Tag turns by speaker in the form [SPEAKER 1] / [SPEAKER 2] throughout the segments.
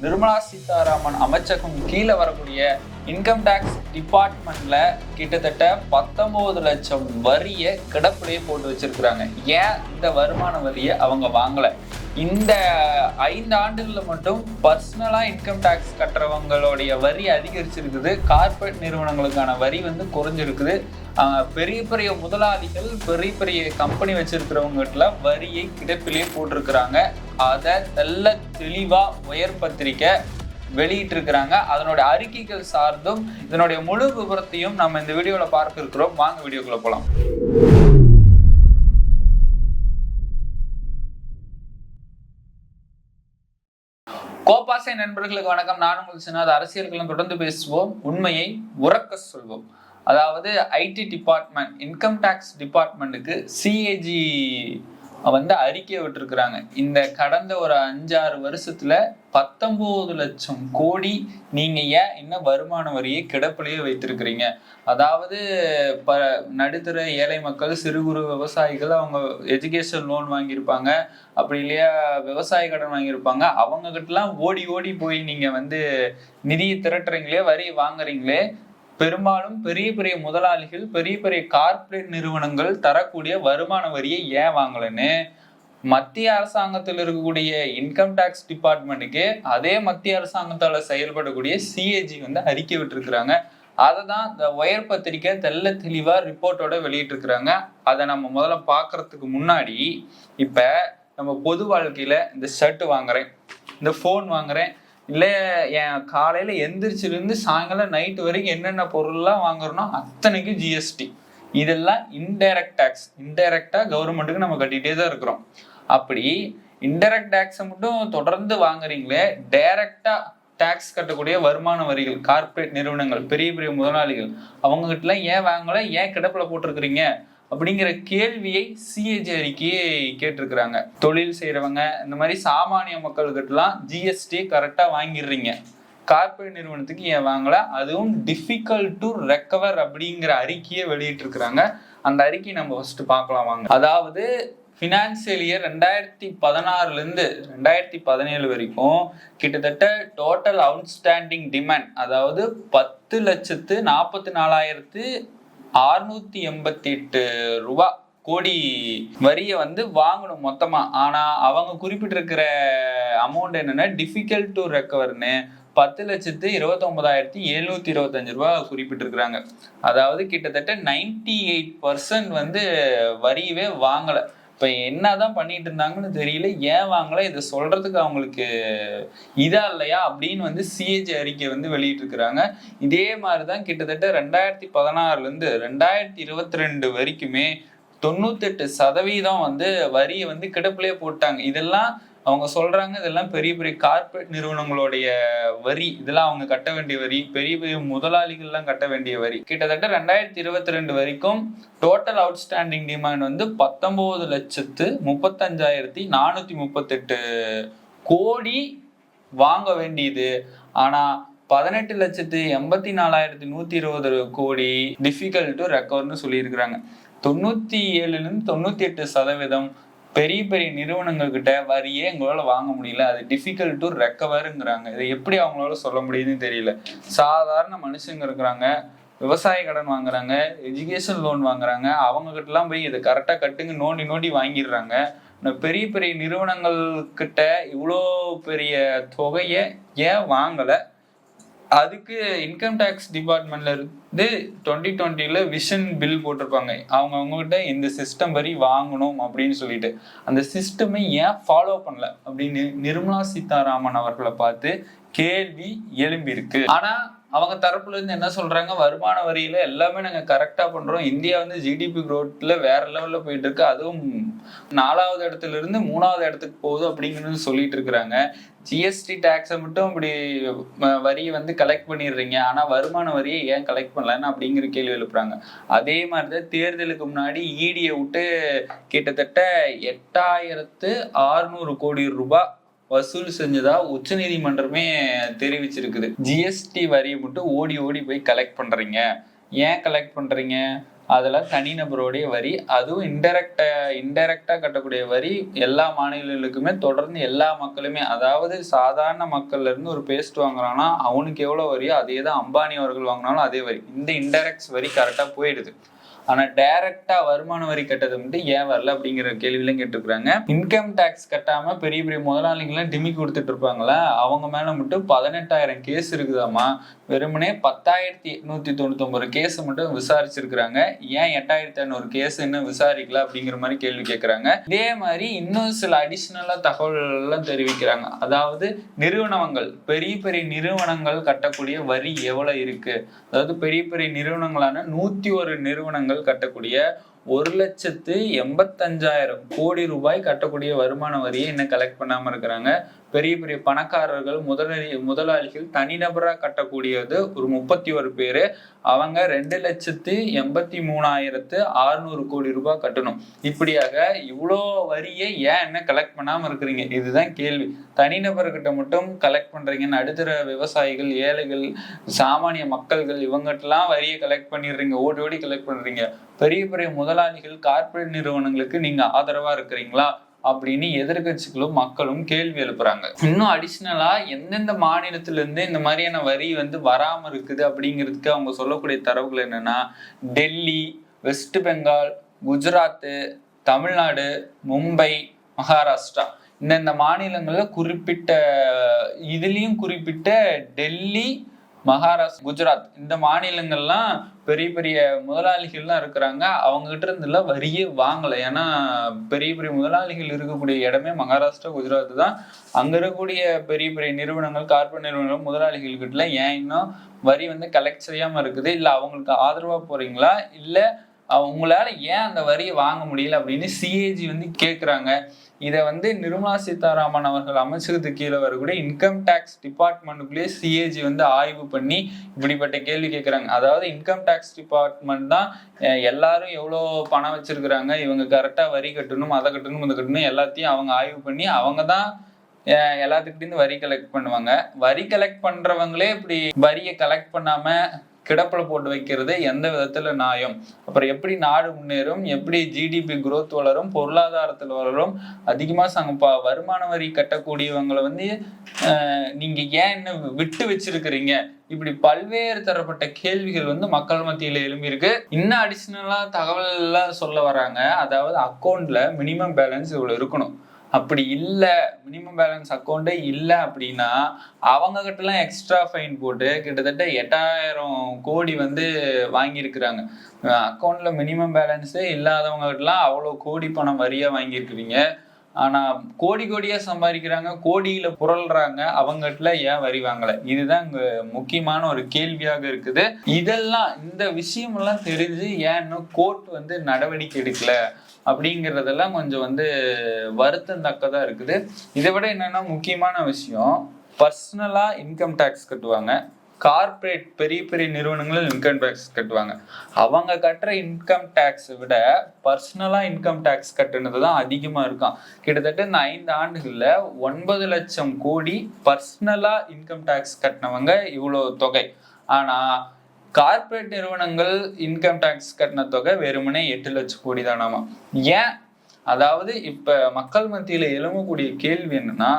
[SPEAKER 1] நிர்மலா சீதாராமன் அமைச்சகம் கீழே வரக்கூடிய இன்கம் டேக்ஸ் டிபார்ட்மெண்ட்ல கிட்டத்தட்ட பத்தொன்பது லட்சம் வரியை கிடப்பிலேயே போட்டு வச்சிருக்கிறாங்க. ஏன் இந்த வருமான வரியை அவங்க வாங்கல? இந்த ஐந்து ஆண்டுகளில் மட்டும் பர்சனலாக இன்கம் டேக்ஸ் கட்டுறவங்களுடைய வரி அதிகரிச்சிருக்குது. கார்ப்பரேட் நிறுவனங்களுக்கான வரி வந்து குறைஞ்சிருக்குது. பெரிய பெரிய முதலாளிகள் பெரிய பெரிய கம்பெனி வச்சிருக்கிறவங்ககிட்ட வரியை கிடப்பிலேயே போட்டிருக்கிறாங்க. அதை தெல்ல தெளிவாக உயர் பத்திரிக்கை வெளியிட்டிருக்கிறாங்க. அதனுடைய அறிக்கைகள் சார்ந்தும் இதனுடைய முழு விவரத்தையும் நம்ம இந்த வீடியோவில் பார்க்க இருக்கிறோம் வாங்க வீடியோக்குள்ள போலாம். கோபாசை நண்பர்களுக்கு வணக்கம். நான் உங்கள் சின்னாத அரசியல்களும் தொடர்ந்து பேசுவோம். உண்மையை உறக்க சொல்வோம். அதாவது ஐடி டிபார்ட்மெண்ட் இன்கம் டேக்ஸ் டிபார்ட்மெண்ட்டுக்கு சிஏஜி வந்து அறிக்கை விட்டுருக்குறாங்க. இந்த கடந்த ஒரு அஞ்சாறு வருஷத்துல பத்தொன்பது லட்சம் கோடி நீங்க ஏன் இன்னும் வருமான வரியை கிடப்பிலேயே வைத்திருக்கிறீங்க? அதாவது ப நடுத்தர ஏழை மக்கள் சிறு குறு விவசாயிகள் அவங்க எஜுகேஷன் லோன் வாங்கியிருப்பாங்க. அப்படி இல்லையா விவசாய கடன் வாங்கியிருப்பாங்க. அவங்க கிட்டலாம் ஓடி ஓடி போய் நீங்க வந்து நிதியை திரட்டுறீங்களே வரி வாங்குறீங்களே பெரும்பாலும் பெரிய பெரிய முதலாளிகள் பெரிய பெரிய கார்ப்பரேட் நிறுவனங்கள் தரக்கூடிய வருமான வரியை ஏன் வாங்கலன்னு மத்திய அரசாங்கத்தில் இருக்கக்கூடிய இன்கம் டேக்ஸ் டிபார்ட்மெண்ட்டுக்கு அதே மத்திய அரசாங்கத்தால் செயல்படக்கூடிய சிஏஜி வந்து அறிக்கை விட்டுருக்குறாங்க. அதை தான் இந்த ஒயர் பத்திரிக்கை தெல்ல தெளிவாக ரிப்போர்ட்டோட வெளியிட்டிருக்கிறாங்க. அதை நம்ம முதல்ல பார்க்கறதுக்கு முன்னாடி இப்போ நம்ம பொது வாழ்க்கையில் இந்த ஷர்ட் வாங்குறேன் இந்த ஃபோன் வாங்குறேன் இல்லை என் காலையில் எந்திரிச்சிருந்து சாயங்காலம் நைட்டு வரைக்கும் என்னென்ன பொருள்லாம் வாங்குறோன்னா அத்தனைக்கும் ஜிஎஸ்டி இதெல்லாம் இன்டைரக்ட் டேக்ஸ் இன்டைரக்டாக கவர்மெண்ட்டுக்கு நம்ம கட்டிகிட்டே தான் இருக்கிறோம். அப்படி இன்டைரக்ட் டேக்ஸை மட்டும் தொடர்ந்து வாங்குறீங்களே டைரக்டாக டேக்ஸ் கட்டக்கூடிய வருமான வரிகள் கார்ப்பரேட் நிறுவனங்கள் பெரிய பெரிய முதலாளிகள் அவங்ககிட்டலாம் ஏன் வாங்கலை? ஏன் கிடப்பில் போட்டிருக்கிறீங்க? அப்படிங்கிற கேள்வியை சிஏஜி அறிக்கையே கேட்டிருக்கிறாங்க. தொழில் செய்யறவங்க இந்த மாதிரி சாமானிய மக்கள்கிட்டலாம் ஜிஎஸ்டி கரெக்டாக வாங்கிடுறீங்க. கார்பரேட் நிறுவனத்துக்கு ஏன் வாங்கல? அதுவும் டிஃபிகல்ட் டு ரெக்கவர் அப்படிங்கிற அறிக்கையை வெளியிட்டிருக்கிறாங்க. அந்த அறிக்கை நம்ம ஃபர்ஸ்ட் பார்க்கலாம் வாங்க. அதாவது ஃபினான்சியல் இயர் ரெண்டாயிரத்தி பதினாறுலேருந்து ரெண்டாயிரத்தி பதினேழு வரைக்கும் கிட்டத்தட்ட டோட்டல் அவுட்ஸ்டாண்டிங் டிமாண்ட் அதாவது பத்து லட்சத்து நாற்பத்தி நாலாயிரத்து அறுநூத்தி எண்பத்தி எட்டு ரூபா கோடி வரியை வந்து வாங்கணும் மொத்தமா. ஆனா அவங்க குறிப்பிட்டிருக்கிற அமௌண்ட் என்னன்னா டிஃபிகல்ட் டு ரெக்கவர்னு பத்து லட்சத்து இருபத்தொன்பதாயிரத்தி எழுநூத்தி இருபத்தஞ்சு ரூபா குறிப்பிட்டிருக்கிறாங்க. அதாவது கிட்டத்தட்ட நைன்டி எயிட் பர்சன்ட் வந்து வரியவே வாங்கலை. இப்போ என்னதான் பண்ணிட்டு இருந்தாங்கன்னு தெரியல. ஏன் வாங்கல? இதை சொல்றதுக்கு அவங்களுக்கு இதா இல்லையா? அப்படின்னு வந்து சிஏஜி அறிக்கை வந்து வெளியிட்டிருக்கிறாங்க. இதே மாதிரி தான் கிட்டத்தட்ட ரெண்டாயிரத்தி பதினாறுல இருந்து ரெண்டாயிரத்தி இருபத்தி ரெண்டு வரைக்குமே தொண்ணூத்தெட்டு சதவீதம் வந்து வரியை வந்து கிடப்புலேயே போட்டாங்க. இதெல்லாம் அவங்க சொல்றாங்க இதெல்லாம் பெரிய பெரிய கார்ப்பரேட் நிறுவனங்களுடைய வரி. இதெல்லாம் அவங்க கட்ட வேண்டிய வரி. பெரிய பெரிய முதலாளிகள்லாம் கட்ட வேண்டிய வரி. கிட்டத்தட்ட ரெண்டாயிரத்தி இருபத்தி ரெண்டு வரைக்கும் டோட்டல் அவுட்ஸ்டாண்டிங் டிமாண்ட் வந்து பத்தொன்பது லட்சத்து முப்பத்தஞ்சாயிரத்தி நானூத்தி முப்பத்தெட்டு கோடி வாங்க வேண்டியது. ஆனா பதினெட்டு லட்சத்து எண்பத்தி நாலாயிரத்தி நூத்தி இருபது கோடி டிஃபிகல்ட் டு ரெக்கவர்னு சொல்லியிருக்கிறாங்க. தொண்ணூத்தி ஏழுல இருந்து தொண்ணூத்தி எட்டு சதவீதம் பெரிய பெரிய நிறுவனங்கள் கிட்ட வரியே எங்களால வாங்க முடியல? அது டிஃபிகல்ட் டு ரெக்கவருங்கிறாங்க இதை எப்படி அவங்களால சொல்ல முடியுதுன்னு தெரியல. சாதாரண மனுஷங்க இருக்கிறாங்க விவசாய கடன் வாங்குறாங்க எஜுகேஷன் லோன் வாங்குறாங்க. அவங்ககிட்டலாம் போய் இதை கரெக்டாக கட்டுங்க நோண்டி நோண்டி வாங்கிடுறாங்க. இந்த பெரிய பெரிய நிறுவனங்கள் கிட்ட இவ்வளோ பெரிய தொகையை ஏன் வாங்கலை? அதுக்கு இன்கம் டேக்ஸ் டிபார்ட்மெண்ட்ல இருந்து டுவெண்ட்டி டுவெண்ட்டில விஷன் பில் போட்டிருப்பாங்க. அவங்க அவங்ககிட்ட இந்த சிஸ்டம் வரி வாங்கணும் அப்படின்னு சொல்லிட்டு. அந்த சிஸ்டமை ஏன் ஃபாலோ பண்ணல அப்படின்னு நிர்மலா சீதாராமன் அவர்களை பார்த்து கேள்வி எழும்பியிருக்கு. ஆனால் ஆனா அவங்க தரப்புல இருந்து என்ன சொல்றாங்க? வருமான வரியில எல்லாமே நாங்க கரெக்டா பண்றோம். இந்தியா வந்து ஜிடிபி குரோத்ல வேற லெவல்ல போயிட்டு இருக்கு. அதுவும் நாலாவது இடத்துல இருந்து மூணாவது இடத்துக்கு போகுது அப்படிங்கிறது சொல்லிட்டு இருக்கிறாங்க. ஜிஎஸ்டி டேக்ஸை மட்டும் இப்படி வரியை வந்து கலெக்ட் பண்ணிடுறீங்க. ஆனால் வருமான வரியை ஏன் கலெக்ட் பண்ணலன்னு அப்படிங்கிற கேள்வி எழுப்புறாங்க. அதே மாதிரிதான் தேர்தலுக்கு முன்னாடி ஈடியை விட்டு கிட்டத்தட்ட எட்டாயிரத்து ஆறுநூறு கோடி ரூபாய் வசூல் செஞ்சதா உச்சநீதிமன்றமே தெரிவிச்சிருக்குது. ஜிஎஸ்டி வரியை மட்டும் ஓடி ஓடி போய் கலெக்ட் பண்றீங்க. ஏன் கலெக்ட் பண்றீங்க? அதெல்லாம் தனிநபருடைய வரி. அதுவும் இன்டெரக்டா இன்டெரக்டா கட்டக்கூடிய வரி. எல்லா மாநிலங்களுக்குமே தொடர்ந்து எல்லா மக்களுமே அதாவது சாதாரண மக்கள்ல இருந்து ஒரு பேஸ்ட் வாங்குறான்னா அவனுக்கு எவ்வளோ வரியோ அதே தான் அம்பானி அவர்கள் வாங்கினாலும் அதே வரி. இந்த இன்டெரக்ட்ஸ் வரி கரெக்டாக போயிடுது. ஆனா டைரக்டா வருமான வரி கட்டது மட்டும் ஏன் வரல அப்படிங்கிற கேள்வியிலும் கேட்டுருக்காங்க இன்கம் டேக்ஸ் கட்டாம பெரிய பெரிய முதலாளிகள்லாம் டிமி கொடுத்துட்டு இருப்பாங்களா? அவங்க மேல மட்டும் பதினெட்டாயிரம் கேஸ் இருக்குதாமா வெறுமனே பத்தாயிரத்தி எட்நூத்தி தொண்ணூத்தி ஒன்பது கேஸ் மட்டும் விசாரிச்சிருக்கிறாங்க. ஏன் எட்டாயிரத்தி ஐநூறு கேஸ் இன்னும் விசாரிக்கல அப்படிங்கிற மாதிரி கேள்வி கேட்கறாங்க. இதே மாதிரி இன்னும் சில அடிஷ்னலாக தகவல்கள்லாம் தெரிவிக்கிறாங்க. அதாவது நிறுவனங்கள் பெரிய பெரிய நிறுவனங்கள் கட்டக்கூடிய வரி எவ்வளவு இருக்கு? அதாவது பெரிய பெரிய நிறுவனங்களான நூத்தி ஒரு நிறுவனங்கள் கட்டக்கூடிய ஒரு லட்சத்து எண்பத்தஞ்சாயிரம் கோடி ரூபாய் கட்டக்கூடிய வருமான வரியை இன்னும் கலெக்ட் பண்ணாமல் இருக்கிறாங்க. பெரிய பெரிய பணக்காரர்கள் முதலி முதலாளிகள் தனிநபராக கட்டக்கூடியது ஒரு முப்பத்தி ஒரு பேர். அவங்க ரெண்டு லட்சத்து எண்பத்தி மூணாயிரத்து அறுநூறு கோடி ரூபாய் கட்டணும். இப்படியாக இவ்வளோ வரியை ஏன் என்ன கலெக்ட் பண்ணாமல் இருக்கிறீங்க? இதுதான் கேள்வி. தனிநபர்கிட்ட மட்டும் கலெக்ட் பண்ணுறீங்கன்னு நடுத்தர விவசாயிகள் ஏழைகள் சாமானிய மக்கள்கள் இவங்ககிட்டலாம் வரியை கலெக்ட் பண்ணிடுறீங்க. ஓடி ஓடி கலெக்ட் பண்ணுறீங்க பெரிய பெரிய முதல் முதலாளிகள் கார்ப்பரேட் நிறுவனங்களுக்கு நீங்க ஆதரவா இருக்கிறீங்களா அப்படின்னு எதிர்கட்சிகளும் மக்களும் கேள்வி எழுப்புறாங்க. இன்னும் அடிஷ்னலா எந்தெந்த மாநிலத்துல இருந்து இந்த மாதிரியான வரி வந்து வராம இருக்குது அப்படிங்கிறதுக்கு அவங்க சொல்லக்கூடிய தரவுகள் என்னன்னா டெல்லி வெஸ்ட் பெங்கால் குஜராத்து தமிழ்நாடு மும்பை மகாராஷ்டிரா. இந்தந்த மாநிலங்களில் குறிப்பிட்ட இதுலேயும் குறிப்பிட்ட டெல்லி மகாராஷ்டிரா குஜராத் இந்த மாநிலங்கள்லாம் பெரிய பெரிய முதலாளிகள்லாம் இருக்கிறாங்க. அவங்க கிட்ட இருந்துல வரியே வாங்கலை. ஏன்னா பெரிய பெரிய முதலாளிகள் இருக்கக்கூடிய இடமே மகாராஷ்டிரா குஜராத் தான். அங்க இருக்கக்கூடிய பெரிய பெரிய நிறுவனங்கள் கார்பரேட் நிறுவனங்கள் முதலாளிகள் கிட்ட ஏன் இன்னும் வரி வந்து கலெக்ட் செய்யாம இருக்குது? இல்ல அவங்களுக்கு ஆதரவா போறீங்களா? இல்ல உங்களால ஏன் அந்த வரியை வாங்க முடியல அப்படின்னு சிஏஜி வந்து கேக்குறாங்க. இதை வந்து நிர்மலா சீதாராமன் அவர்கள் அமைச்சகத்துக்கு கீழே வரக்கூடிய இன்கம் டேக்ஸ் டிபார்ட்மெண்ட்டுக்குள்ளேயே சிஏஜி வந்து ஆய்வு பண்ணி இப்படிப்பட்ட கேள்வி கேட்குறாங்க அதாவது இன்கம் டேக்ஸ் டிபார்ட்மெண்ட் தான் எல்லாரும் எவ்வளோ பணம் வச்சிருக்கிறாங்க இவங்க கரெக்டாக வரி கட்டணும் அதை கட்டணும் இதை கட்டணும் எல்லாத்தையும் அவங்க ஆய்வு பண்ணி அவங்க தான் எல்லாத்துக்கிட்டேருந்து வரி கலெக்ட் பண்ணுவாங்க. வரி கலெக்ட் பண்ணுறவங்களே இப்படி வரியை கலெக்ட் பண்ணாமல் கிடப்பில் போட்டு வைக்கிறது எந்த விதத்துல நியாயம்? அப்புறம் எப்படி நாடு முன்னேறும்? எப்படி ஜிடிபி குரோத் வளரும்? பொருளாதாரத்தில் வளரும்? அதிகமாக சங்கப்பா வருமான வரி கட்டக்கூடியவங்களை வந்து நீங்க ஏன் என்ன விட்டு வச்சிருக்கிறீங்க? இப்படி பல்வேறு தரப்பட்ட கேள்விகள் வந்து மக்கள் மத்தியில எழும்பியிருக்கு. இன்னும் அடிஷ்னலாக தகவல் சொல்ல வராங்க. அதாவது அக்கௌண்ட்ல மினிமம் பேலன்ஸ் இவ்வளவு இருக்கணும். அப்படி இல்லை மினிமம் பேலன்ஸ் அக்கௌண்ட்டே இல்லை அப்படின்னா அவங்க கிட்டலாம் எக்ஸ்ட்ரா ஃபைன் போட்டு கிட்டத்தட்ட எட்டாயிரம் கோடி வந்து வாங்கியிருக்கிறாங்க. அக்கௌண்ட்டில் மினிமம் பேலன்ஸே இல்லாதவங்க கிட்டலாம் அவ்வளோ கோடி பணம் வரியாக வாங்கியிருக்கிறீங்க. ஆனா கோடி கோடியா சம்பாதிக்கிறாங்க கோடியில புரள்றாங்க அவங்ககிட்ட ஏன் வரி வாங்கல? இதுதான் இங்க முக்கியமான ஒரு கேள்வியாக இருக்குது. இதெல்லாம் இந்த விஷயம் எல்லாம் தெரிஞ்சு ஏன்னு கோர்ட் வந்து நடவடிக்கை எடுக்கல? அப்படிங்கிறதெல்லாம் கொஞ்சம் வந்து வருத்தம் தக்கதா இருக்குது. இதை விட என்னன்னா முக்கியமான விஷயம் பர்சனலா இன்கம் டேக்ஸ் கட்டுவாங்க. கார்பரேட் பெரிய பெரிய நிறுவனங்கள் இன்கம் டேக்ஸ் கட்டுவாங்க. அவங்க கட்டுற இன்கம் டேக்ஸை விட பர்சனலா இன்கம் டேக்ஸ் கட்டுனது தான் அதிகமா இருக்கும். கிட்டத்தட்ட இந்த ஐந்து ஆண்டுகள்ல ஒன்பது லட்சம் கோடி பர்சனலா இன்கம் டேக்ஸ் கட்டினவங்க இவ்வளோ தொகை. ஆனா கார்பரேட் நிறுவனங்கள் இன்கம் டேக்ஸ் கட்டின தொகை வெறுமனே எட்டு லட்சம் கோடி தானாமா ஏன்? அதாவது இப்ப மக்கள் மத்தியில எழும்பக்கூடிய கேள்வி என்னன்னா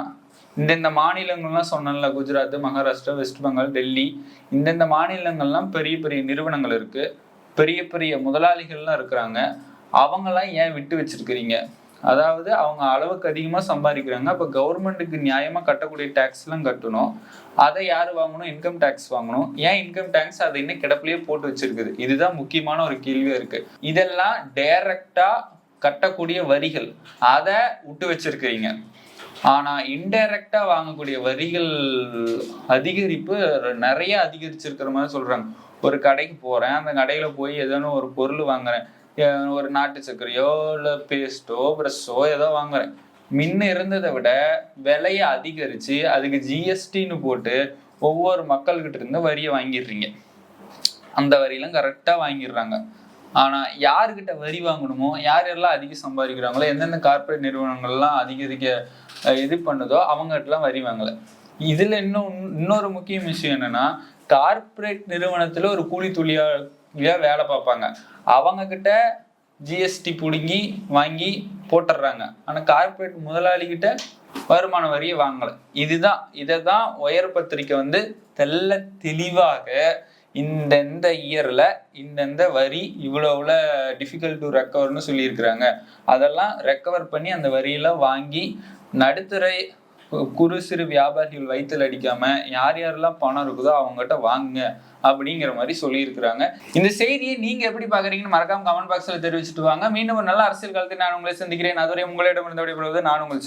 [SPEAKER 1] இந்தந்த மாநிலங்கள்லாம் சொன்னல குஜராத் மகாராஷ்டிரா வெஸ்ட் பெங்கால் டெல்லி. இந்தந்த மாநிலங்கள்லாம் பெரிய பெரிய நிறுவனங்கள் இருக்கு. பெரிய பெரிய முதலாளிகள்லாம் இருக்கிறாங்க. அவங்கெல்லாம் ஏன் விட்டு வச்சிருக்கிறீங்க? அதாவது அவங்க அளவுக்கு அதிகமாக சம்பாதிக்கிறாங்க. அப்போ கவர்மெண்ட்டுக்கு நியாயமாக கட்டக்கூடிய டேக்ஸ்லாம் கட்டணும். அதை யார் வாங்கணும்? இன்கம் டேக்ஸ் வாங்கணும். ஏன் இன்கம் டேக்ஸ் அதை இன்னும் கிடப்பிலேயே போட்டு வச்சிருக்குது? இதுதான் முக்கியமான ஒரு கேள்வியாக இருக்கு. இதெல்லாம் டைரக்டாக கட்டக்கூடிய வரிகள். அதை விட்டு வச்சிருக்கிறீங்க. ஆனா இன்டைரக்டா வாங்கக்கூடிய வரிகள் அதிகரிப்பு நிறைய அதிகரிச்சிருக்கிற மாதிரி சொல்றாங்க. ஒரு கடைக்கு போறேன் அந்த கடையில போய் ஏதோ ஒரு பொருள் வாங்குறேன். ஒரு நாட்டு சர்க்கரையோ இல்லை பேஸ்ட்டோ ப்ரெஷ்ஷோ ஏதோ வாங்குறேன். முன்ன இருந்ததை விட விலையை அதிகரிச்சு அதுக்கு ஜிஎஸ்டின்னு போட்டு ஒவ்வொரு மக்கள்கிட்ட இருந்து வரியை வாங்கிடுறீங்க. அந்த வரியெல்லாம் கரெக்டாக வாங்கிடுறாங்க. ஆனால் யாருக்கிட்ட வரி வாங்கணுமோ யார் யாரெல்லாம் அதிகம் சம்பாதிக்கிறாங்களோ எந்தெந்த கார்பரேட் நிறுவனங்கள்லாம் அதிகரிக்க இது பண்ணுதோ அவங்ககிட்டலாம் வரி வாங்கலை. இதில் இன்னும் இன்னொரு முக்கிய விஷயம் என்னென்னா கார்பரேட் நிறுவனத்தில் ஒரு கூலி தொழிலா வேலை பார்ப்பாங்க. அவங்கக்கிட்ட ஜிஎஸ்டி பிடுங்கி வாங்கி போட்டுடுறாங்க ஆனால் கார்ப்பரேட் முதலாளிகிட்ட வருமான வரியை வாங்கலை. இதுதான் இதை தான் உயர் பத்திரிக்கை வந்து தெல்ல தெளிவாக இந்தெந்த இயரில் இயர்ல இந்தந்த வரி இவ்வளவுல டிஃபிகல்ட் டு ரெக்கவர்னு சொல்லியிருக்கிறாங்க. அதெல்லாம் ரெக்கவர் பண்ணி அந்த வரியெல்லாம் வாங்கி நடுத்தர கு- குறு சிறு வியாபாரிகள் வயிற்றுல அடிக்காம யார் யாரெல்லாம் பணம் இருக்குதோ அவங்ககிட்ட வாங்குங்க அப்படிங்கிற மாதிரி சொல்லியிருக்கிறாங்க. இந்த செய்தியை நீங்க எப்படி பாக்குறீங்கன்னு மறக்காம கமெண்ட் பாக்ஸ்ல தெரிவிச்சுட்டு வாங்க. மீண்டும் ஒரு நல்ல அரசியல் காலத்தில் நான் உங்களை சந்திக்கிறேன். அதுவரை உங்களிடமிருந்து விடைபெறுவது நான் உங்களுக்கு